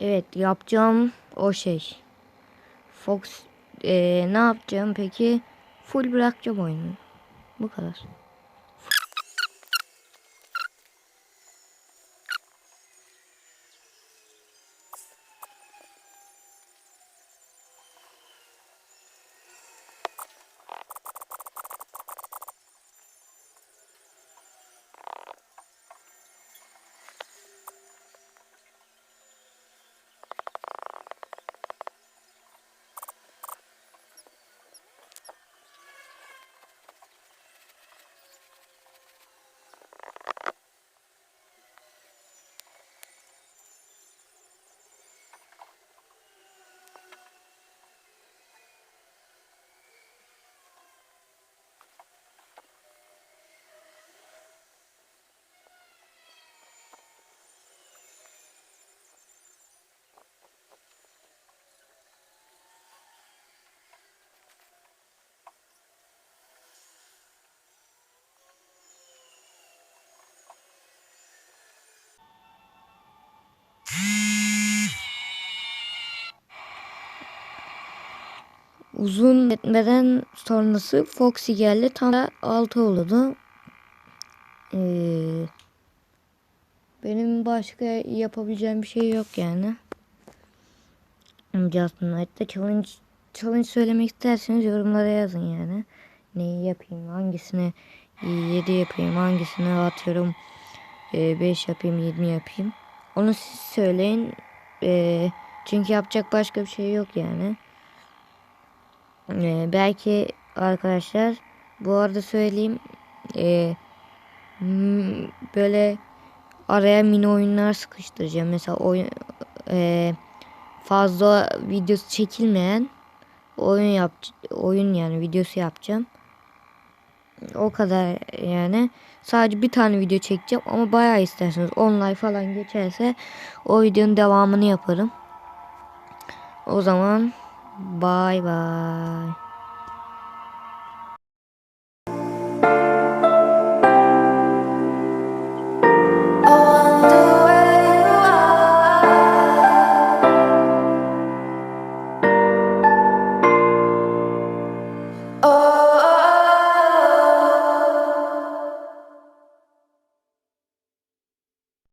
Evet yapacağım o şey. Fox eee, ne yapacağım peki? Full bırakacağım oyunu. Bu kadar. Uzun etmeden sonrası Foxy geldi. Tam da 6 oldu. Ee, benim başka yapabileceğim bir şey yok yani. Justin Knight'ta challenge, challenge söylemek isterseniz yorumlara yazın yani. Neyi yapayım, hangisini 7 yapayım, hangisini atıyorum 5 yapayım, 20 yapayım. Onu siz söyleyin. Ee, çünkü yapacak başka bir şey yok yani. Ee, belki arkadaşlar bu arada söyleyeyim m- böyle araya mini oyunlar sıkıştıracağım. Mesela oyun ee, fazla videosu çekilmeyen oyun yap oyun yani videosu yapacağım. O kadar yani. Sadece bir tane video çekeceğim ama bayağı isterseniz online falan geçerse o videonun devamını yaparım. O zaman bye bye.